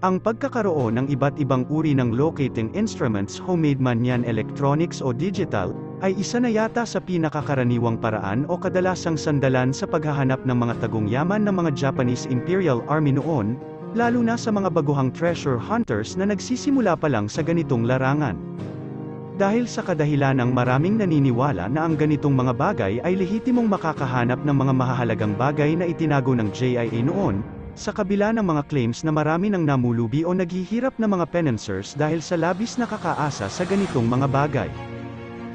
Ang pagkakaroon ng iba't ibang uri ng locating instruments homemade man yan electronics o digital, ay isa na yata sa pinakakaraniwang paraan o kadalasang sandalan sa paghahanap ng mga tagong yaman ng mga Japanese Imperial Army noon, lalo na sa mga baguhang treasure hunters na nagsisimula pa lang sa ganitong larangan. Dahil sa kadahilan ng maraming naniniwala na ang ganitong mga bagay ay lehitimong makakahanap ng mga mahahalagang bagay na itinago ng JIA noon, sa kabila ng mga claims na marami ng namulubi o naghihirap na mga penancers dahil sa labis na kakaasa sa ganitong mga bagay.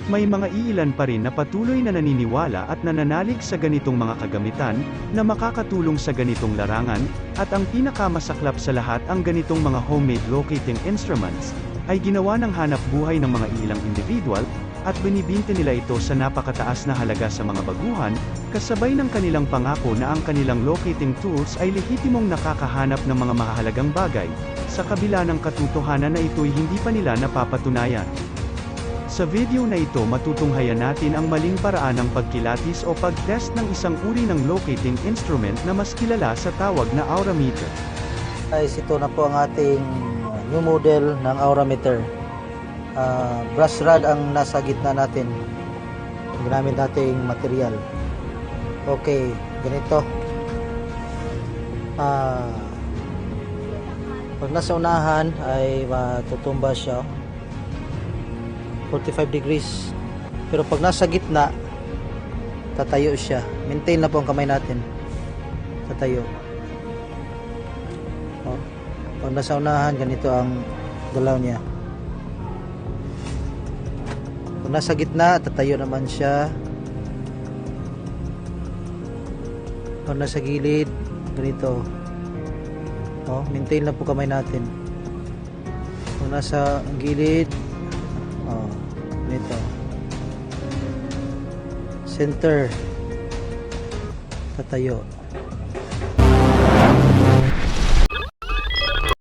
May mga iilan pa rin na patuloy na naniniwala at nananalig sa ganitong mga kagamitan, na makakatulong sa ganitong larangan, at ang pinakamasaklap sa lahat ang ganitong mga homemade locating instruments, ay ginawa ng hanap buhay ng mga ilang individual, at binibinta nila ito sa napakataas na halaga sa mga baguhan, kasabay ng kanilang pangako na ang kanilang locating tools ay lehitimong nakakahanap ng mga mahalagang bagay, sa kabila ng katotohanan na ito'y hindi pa nila napapatunayan. Sa video na ito matutunghayan natin ang maling paraan ng pagkilatis o pag-test ng isang uri ng locating instrument na mas kilala sa tawag na aurameter. Guys, ito na po ang ating new model ng aurameter. Ah, brush rod ang nasa gitna natin. Ginamit nating material. Okay, ganito. Ah, pag nasa unahan ay matutumba siya. 45 degrees. Pero pag nasa gitna, tatayo siya. Maintain na po ang kamay natin. Tatayo. Oh. Pag nasa unahan, ganito ang galaw niya. Pag nasa gitna, tatayo naman siya. Pag nasa gilid, ganito. Oh, maintain lang po kamay natin. Pag nasa gilid, oh, ganito. Center. Tatayo.